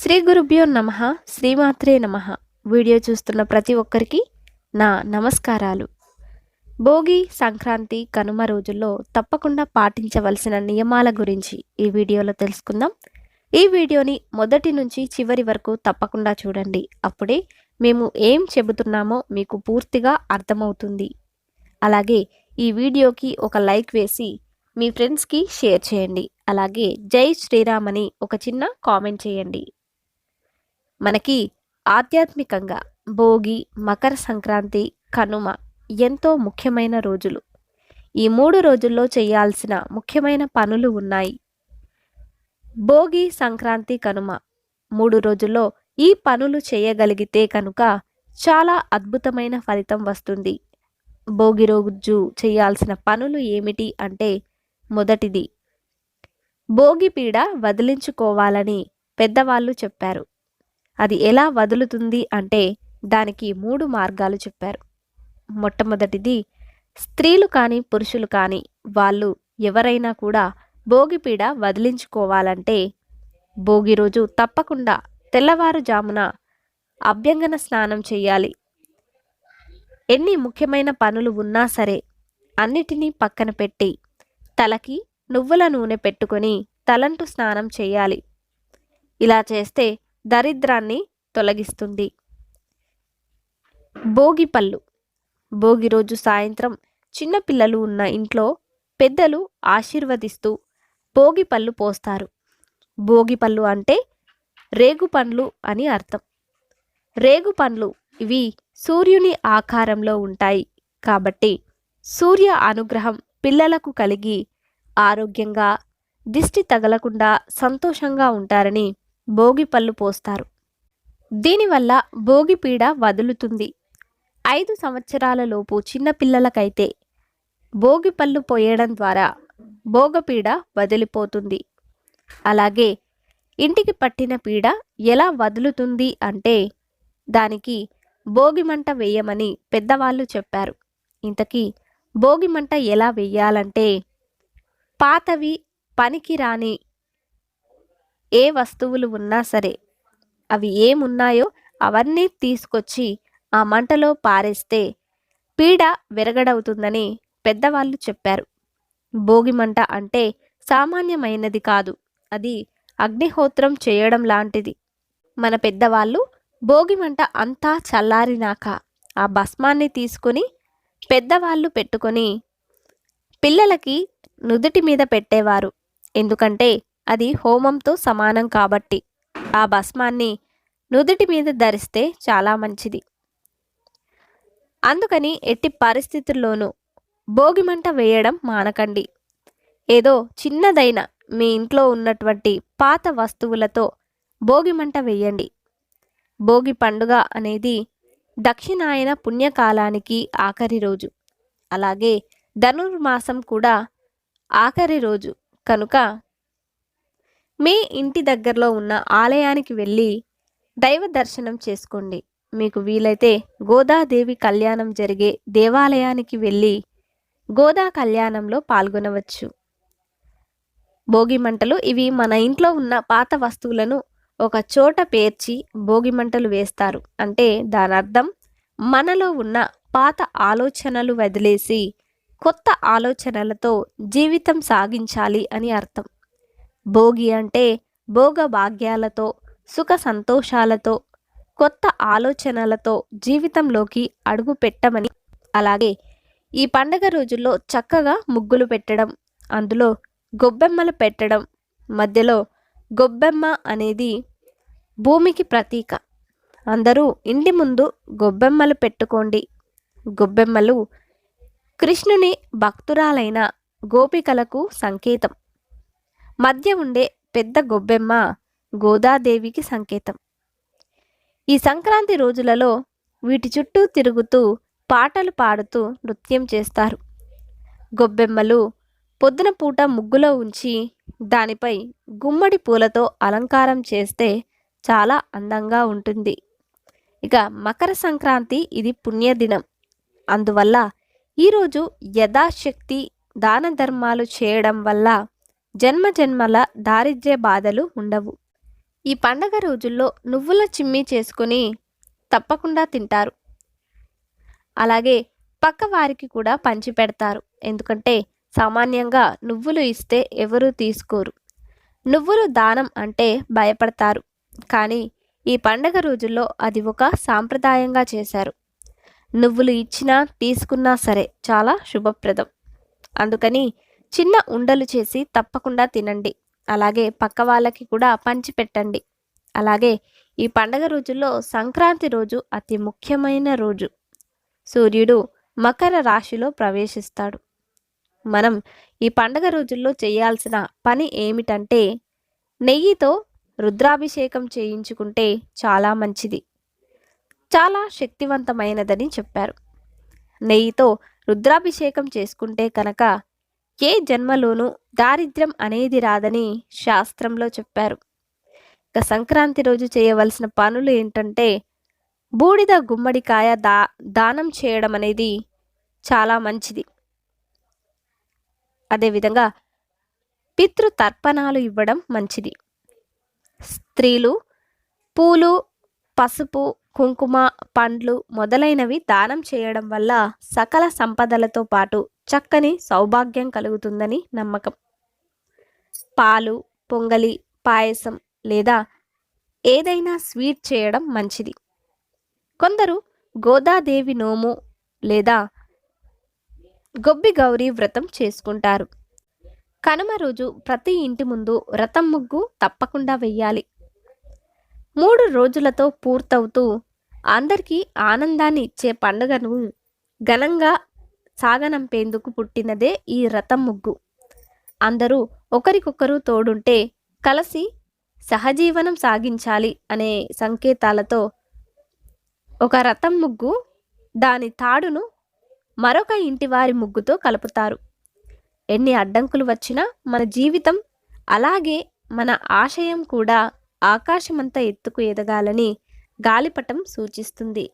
శ్రీ గురుభ్యో నమ శ్రీమాత్రే నమ. వీడియో చూస్తున్న ప్రతి ఒక్కరికి నా నమస్కారాలు. భోగి సంక్రాంతి కనుమ రోజుల్లో తప్పకుండా పాటించవలసిన నియమాల గురించి ఈ వీడియోలో తెలుసుకుందాం. ఈ వీడియోని మొదటి నుంచి చివరి వరకు తప్పకుండా చూడండి. అప్పుడే మేము ఏం చెబుతున్నామో మీకు పూర్తిగా అర్థమవుతుంది. అలాగే ఈ వీడియోకి ఒక లైక్ వేసి మీ ఫ్రెండ్స్కి షేర్ చేయండి. అలాగే జై శ్రీరామ్ అని ఒక చిన్న కామెంట్ చేయండి. మనకి ఆధ్యాత్మికంగా భోగి మకర సంక్రాంతి కనుమ ఎంతో ముఖ్యమైన రోజులు. ఈ మూడు రోజుల్లో చేయాల్సిన ముఖ్యమైన పనులు ఉన్నాయి. భోగి సంక్రాంతి కనుమ మూడు రోజుల్లో ఈ పనులు చేయగలిగితే కనుక చాలా అద్భుతమైన ఫలితం వస్తుంది. భోగి రోజు చేయాల్సిన పనులు ఏమిటి అంటే మొదటిది భోగి పీడ వదిలించుకోవాలని పెద్దవాళ్ళు చెప్పారు. అది ఎలా వదులుతుంది అంటే దానికి మూడు మార్గాలు చెప్పారు. మొట్టమొదటిది స్త్రీలు కానీ పురుషులు కానీ వాళ్ళు ఎవరైనా కూడా భోగిపీడ వదిలించుకోవాలంటే భోగి రోజు తప్పకుండా తెల్లవారుజామున అభ్యంగన స్నానం చేయాలి. ఎన్ని ముఖ్యమైన పనులు ఉన్నా సరే అన్నిటినీ పక్కన పెట్టి తలకి నువ్వుల నూనె పెట్టుకొని తలంటు స్నానం చేయాలి. ఇలా చేస్తే దరిద్రాన్ని తొలగిస్తుంది. భోగి పళ్ళు భోగి రోజు సాయంత్రం చిన్నపిల్లలు ఉన్న ఇంట్లో పెద్దలు ఆశీర్వదిస్తూ భోగి పళ్ళు పోస్తారు. భోగి పళ్ళు అంటే రేగు పండ్లు అని అర్థం. రేగు పండ్లు ఇవి సూర్యుని ఆకారంలో ఉంటాయి కాబట్టి సూర్య అనుగ్రహం పిల్లలకు కలిగి ఆరోగ్యంగా దిష్టి తగలకుండా సంతోషంగా ఉంటారని భోగి పళ్ళు పోస్తారు. దీనివల్ల భోగి పీడ వదులుతుంది. ఐదు సంవత్సరాలలోపు చిన్నపిల్లలకైతే భోగి పళ్ళు పోయడం ద్వారా భోగపీడ వదిలిపోతుంది. అలాగే ఇంటికి పట్టిన పీడ ఎలా వదులుతుంది అంటే దానికి భోగిమంట వేయమని పెద్దవాళ్ళు చెప్పారు. ఇంతకీ భోగిమంట ఎలా వెయ్యాలంటే పాతవి పనికిరాని ఏ వస్తువులు ఉన్నా సరే అవి ఏమున్నాయో అవన్నీ తీసుకొచ్చి ఆ మంటలో పారేస్తే పీడ విరగడవుతుందని పెద్దవాళ్ళు చెప్పారు. భోగిమంట అంటే సామాన్యమైనది కాదు. అది అగ్నిహోత్రం చేయడం లాంటిది. మన పెద్దవాళ్ళు భోగిమంట అంతా చల్లారినాక ఆ భస్మాన్ని తీసుకొని పెద్దవాళ్ళు పెట్టుకొని పిల్లలకి నుదుటి మీద పెట్టేవారు. ఎందుకంటే అది హోమంతో సమానం కాబట్టి ఆ భస్మాన్ని నుదుటి మీద ధరిస్తే చాలా మంచిది. అందుకని ఎట్టి పరిస్థితుల్లోనూ భోగిమంట వేయడం మానకండి. ఏదో చిన్నదైన మీ ఇంట్లో ఉన్నటువంటి పాత వస్తువులతో భోగిమంట వేయండి. భోగి పండుగ అనేది దక్షిణాయన పుణ్యకాలానికి ఆఖరి రోజు. అలాగే ధనుర్మాసం కూడా ఆఖరి రోజు. కనుక మీ ఇంటి దగ్గరలో ఉన్న ఆలయానికి వెళ్ళి దైవ దర్శనం చేసుకోండి. మీకు వీలైతే గోదాదేవి కళ్యాణం జరిగే దేవాలయానికి వెళ్ళి గోదా కళ్యాణంలో పాల్గొనవచ్చు. భోగి మంటలు ఇవి మన ఇంట్లో ఉన్న పాత వస్తువులను ఒక చోట పేర్చి భోగి మంటలు వేస్తారు. అంటే దాని అర్థం మనలో ఉన్న పాత ఆలోచనలు వదిలేసి కొత్త ఆలోచనలతో జీవితం సాగించాలి అని అర్థం. భోగి అంటే భోగ భాగ్యాలతో సుఖ సంతోషాలతో కొత్త ఆలోచనలతో జీవితంలోకి అడుగు పెట్టమని అలాగే ఈ పండగ రోజుల్లో చక్కగా ముగ్గులు పెట్టడం అందులో గొబ్బెమ్మలు పెట్టడం మధ్యలో గొబ్బెమ్మ అనేది భూమికి ప్రతీక. అందరూ ఇంటి ముందు గొబ్బెమ్మలు పెట్టుకోండి. గొబ్బెమ్మలు కృష్ణుని భక్తురాలైన గోపికలకు సంకేతం. మధ్య ఉండే పెద్ద గొబ్బెమ్మ గోదాదేవికి సంకేతం. ఈ సంక్రాంతి రోజులలో వీటి చుట్టూ తిరుగుతూ పాటలు పాడుతూ నృత్యం చేస్తారు. గొబ్బెమ్మలు పొద్దున పూట ముగ్గులో ఉంచి దానిపై గుమ్మడి పూలతో అలంకారం చేస్తే చాలా అందంగా ఉంటుంది. ఇక మకర సంక్రాంతి ఇది పుణ్యదినం. అందువల్ల ఈరోజు యథాశక్తి దాన ధర్మాలు చేయడం వల్ల జన్మ జన్మల దారిద్ర్య బాధలు ఉండవు. ఈ పండగ రోజుల్లో నువ్వుల చిమ్మి చేసుకొని తప్పకుండా తింటారు. అలాగే పక్క వారికి కూడా పంచి పెడతారు. ఎందుకంటే సామాన్యంగా నువ్వులు ఇస్తే ఎవరూ తీసుకోరు. నువ్వులు దానం అంటే భయపడతారు. కానీ ఈ పండగ రోజుల్లో అది ఒక సాంప్రదాయంగా చేశారు. నువ్వులు ఇచ్చినా తీసుకున్నా సరే చాలా శుభప్రదం. అందుకని చిన్న ఉండలు చేసి తప్పకుండా తినండి. అలాగే పక్క వాళ్ళకి కూడా పంచిపెట్టండి అలాగే ఈ పండగ రోజుల్లో సంక్రాంతి రోజు అతి ముఖ్యమైన రోజు. సూర్యుడు మకర రాశిలో ప్రవేశిస్తాడు. మనం ఈ పండగ రోజుల్లో చేయాల్సిన పని ఏమిటంటే నెయ్యితో రుద్రాభిషేకం చేయించుకుంటే చాలా మంచిది. చాలా శక్తివంతమైనదని చెప్పారు. నెయ్యితో రుద్రాభిషేకం చేసుకుంటే కనుక ఏ జన్మలోనూ దారిద్ర్యం అనేది రాదని శాస్త్రంలో చెప్పారు. ఇక సంక్రాంతి రోజు చేయవలసిన పనులు ఏంటంటే బూడిద గుమ్మడికాయ దా దానం చేయడం అనేది చాలా మంచిది. అదేవిధంగా పితృ తర్పణాలు ఇవ్వడం మంచిది. స్త్రీలు పూలు పసుపు కుంకుమ పండ్లు మొదలైనవి దానం చేయడం వల్ల సకల సంపదలతో పాటు చక్కని సౌభాగ్యం కలుగుతుందని నమ్మకం. పాలు పొంగలి పాయసం లేదా ఏదైనా స్వీట్ చేయడం మంచిది. కొందరు గోదాదేవి నోము లేదా గొబ్బి గౌరీ వ్రతం చేసుకుంటారు. కనుమ రోజు ప్రతి ఇంటి ముందు రథం ముగ్గు తప్పకుండా వెయ్యాలి. మూడు రోజులతో పూర్తవుతూ అందరికీ ఆనందాన్ని ఇచ్చే పండుగను ఘనంగా సాగనంపేందుకు పుట్టినదే ఈ రథం ముగ్గు అందరూ ఒకరికొకరు తోడుంటే కలిసి సహజీవనం సాగించాలి అనే సంకేతాలతో ఒక రథం ముగ్గు దాని తాడును మరొక ఇంటివారి ముగ్గుతో కలుపుతారు. ఎన్ని అడ్డంకులు వచ్చినా మన జీవితం అలాగే మన ఆశయం కూడా ఆకాశమంత ఎత్తుకు ఎదగాలని గాలిపటం సూచిస్తుంది.